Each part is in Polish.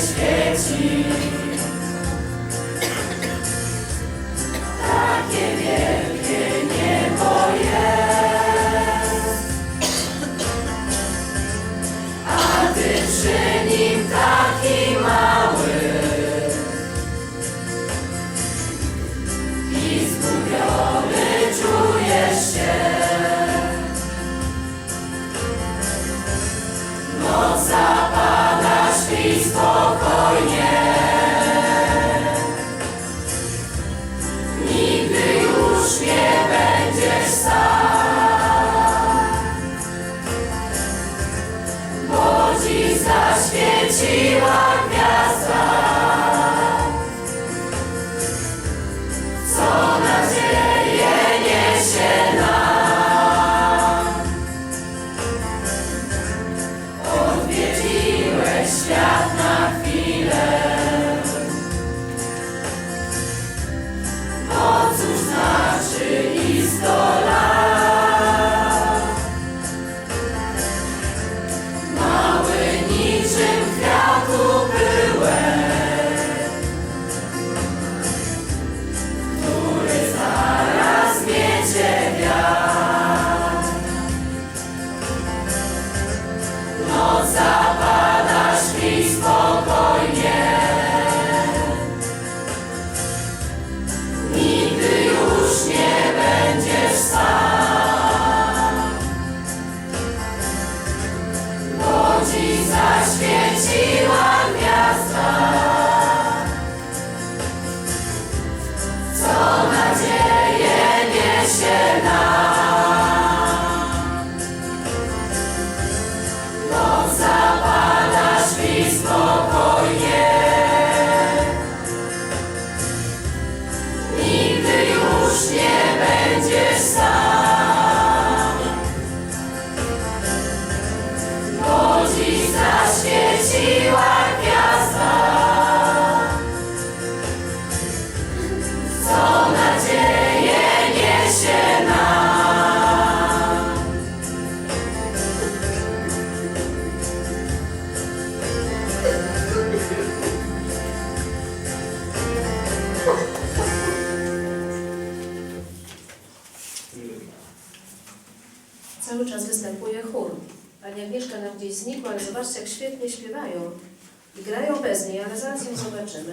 esqueci. Agnieszka nam gdzieś znikła, ale zobaczcie, jak świetnie śpiewają. I grają bez niej, ale zaraz ją zobaczymy.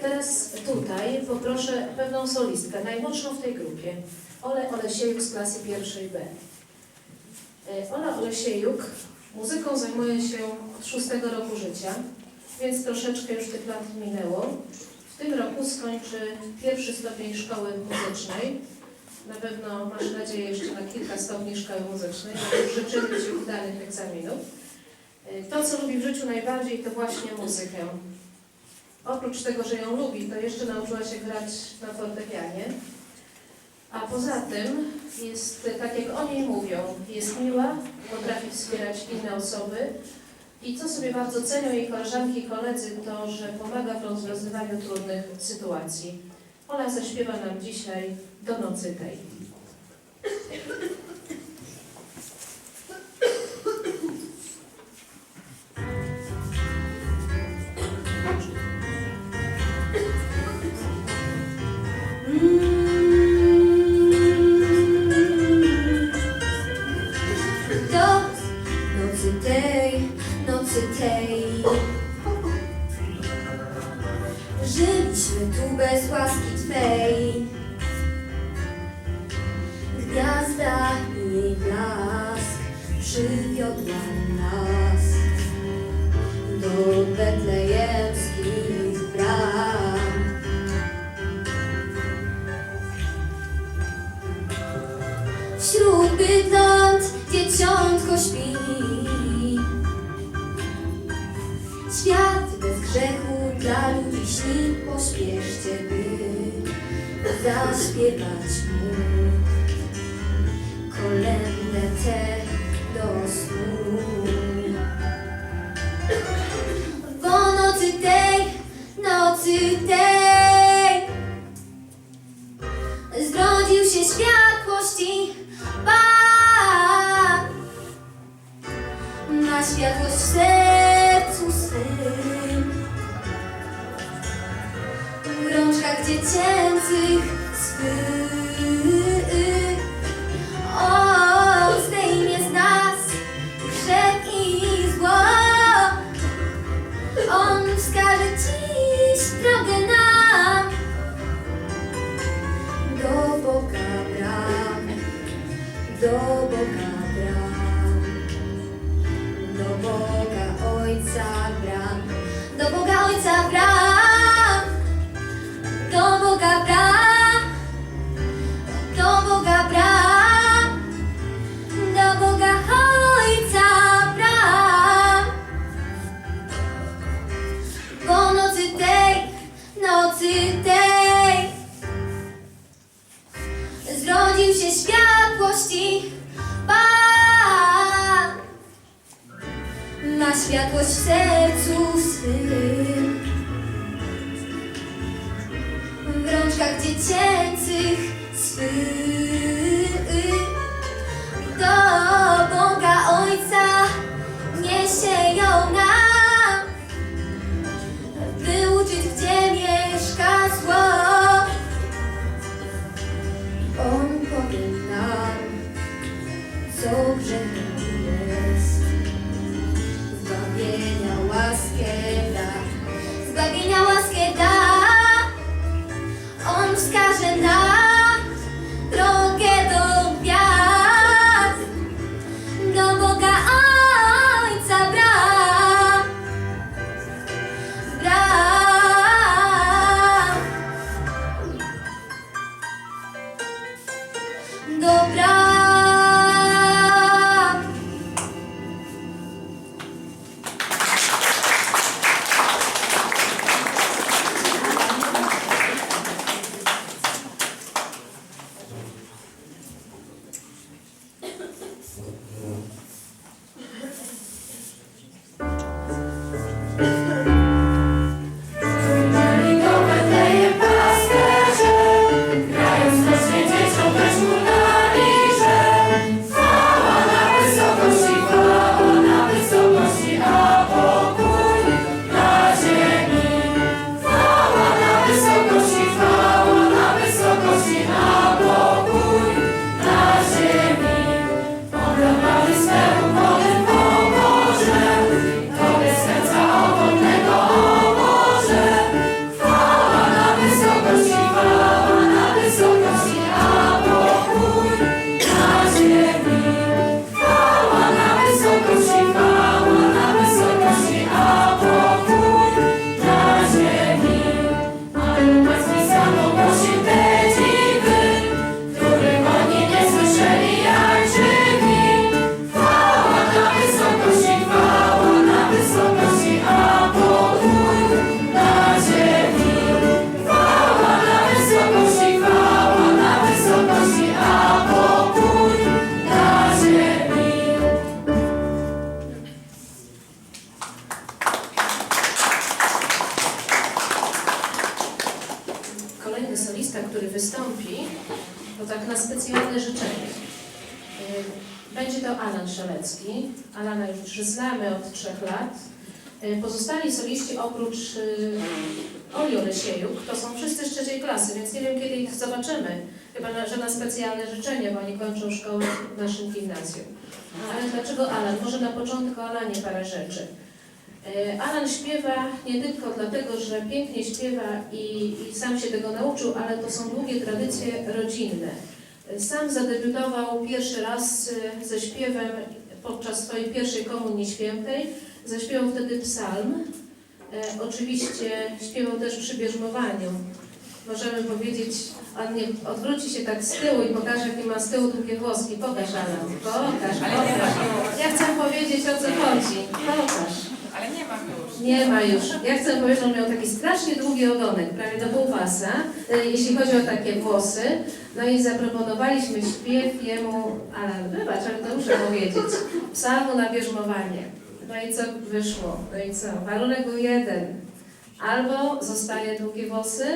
Teraz tutaj poproszę pewną solistkę, najmłodszą w tej grupie. Ole Olesiejuk z klasy pierwszej B. E, Ola Olesiejuk muzyką zajmuje się od szóstego roku życia, więc troszeczkę już tych lat minęło. W tym roku skończy pierwszy stopień szkoły muzycznej. Na pewno masz nadzieję jeszcze na kilka stopni szkoły muzycznej. Życzymy Ci udanych egzaminów. Y, To, co lubi w życiu najbardziej, to właśnie muzykę. Oprócz tego, że ją lubi, to jeszcze nauczyła się grać na fortepianie. A poza tym jest, tak jak o niej mówią, jest miła, potrafi wspierać inne osoby. I co sobie bardzo cenią jej koleżanki i koledzy, to, że pomaga w rozwiązywaniu trudnych sytuacji. Ola zaśpiewa nam dzisiaj do nocy tej. Dzieciątko śpi. Świat bez grzechu dla ludzi śni Pośpieszcie, by zaśpiewać mu Kolędę tę swych. Pan. Ma światłość w sercu swym W rączkach dziecięcych swych Do Boga Ojca niesie ją nam Będzie to Alan Szelecki. Alana już znamy od trzech lat. Y, Pozostali soliści oprócz y, Oli Olesiejuk to są wszyscy z trzeciej klasy, więc nie wiem kiedy ich zobaczymy. Chyba, na, że na specjalne życzenie, bo oni kończą szkołę w naszym gimnazjum. Ale dlaczego Alan? Może na początku Alanie parę rzeczy. E, Alan śpiewa nie tylko dlatego, że pięknie śpiewa i, i sam się tego nauczył, ale to są długie tradycje rodzinne. Sam zadebiutował pierwszy raz e, ze śpiewem podczas swojej pierwszej komunii świętej. Zaśpiewał wtedy psalm. E, oczywiście śpiewał też przy bierzmowaniu. Możemy powiedzieć, on nie odwróci się tak z tyłu i pokaże, jakie ma z tyłu długie włoski. Pokaż, Alan, pokaż, pokaż. Ja chcę powiedzieć, o co chodzi. Pokaż. Nie ma już. Ja chcę powiedzieć, że on miał taki strasznie długi ogonek, prawie do pół pasa, e, jeśli chodzi o takie włosy. No i zaproponowaliśmy śpiew jemu, ale wybacz, ale to muszę powiedzieć, psalmu na bierzmowanie. No i co wyszło? No i co? Warunek był jeden. Albo zostaje długie włosy,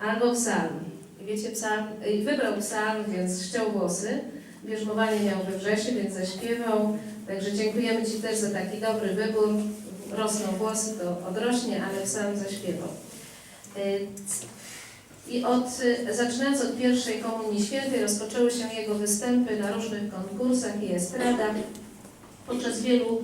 albo psalm. I wiecie, psalm, i wybrał psalm, więc ściął włosy. Bierzmowanie miał we wrześniu, więc zaśpiewał. Także dziękujemy Ci też za taki dobry wybór. Rosną włosy, to odrośnie, ale sam zaśpiewał. Y, I od, zaczynając od pierwszej Komunii Świętej rozpoczęły się jego występy na różnych konkursach i estradach podczas wielu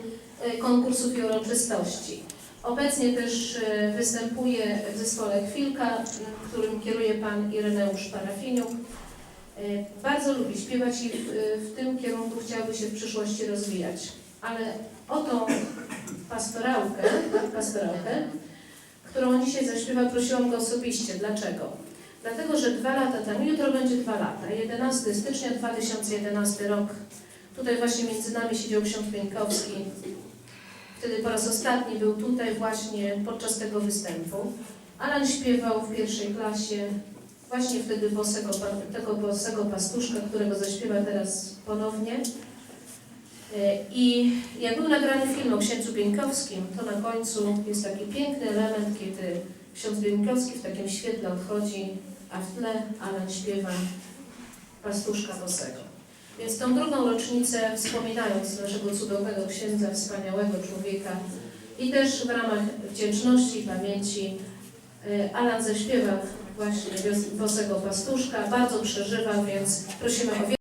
y, konkursów i uroczystości. Obecnie też y, występuje w zespole Chwilka, którym kieruje pan Ireneusz Parafiniuk. Bardzo lubi śpiewać i w, w tym kierunku chciałby się w przyszłości rozwijać. Ale o tą pastorałkę, pastorałkę, którą dzisiaj zaśpiewa, prosiłam go osobiście. Dlaczego? Dlatego, że dwa lata temu, jutro będzie dwa lata, 11 stycznia 2011 rok, tutaj właśnie między nami siedział ksiądz Pieńkowski, wtedy po raz ostatni był tutaj właśnie podczas tego występu. Alan śpiewał w pierwszej klasie, właśnie wtedy bosego, tego bosego pastuszka, którego zaśpiewa teraz ponownie. E, I jak był nagrany film o księdzu Bieńkowskim, to na końcu jest taki piękny element, kiedy ksiądz Bieńkowski w takim świetle odchodzi, a w tle Alan śpiewa pastuszka bosego. Więc tą drugą rocznicę, wspominając naszego cudownego księdza, wspaniałego człowieka i też w ramach wdzięczności pamięci e, Alan zaśpiewa właśnie bosego pastuszka, bardzo przeżywał, więc prosimy o wielkie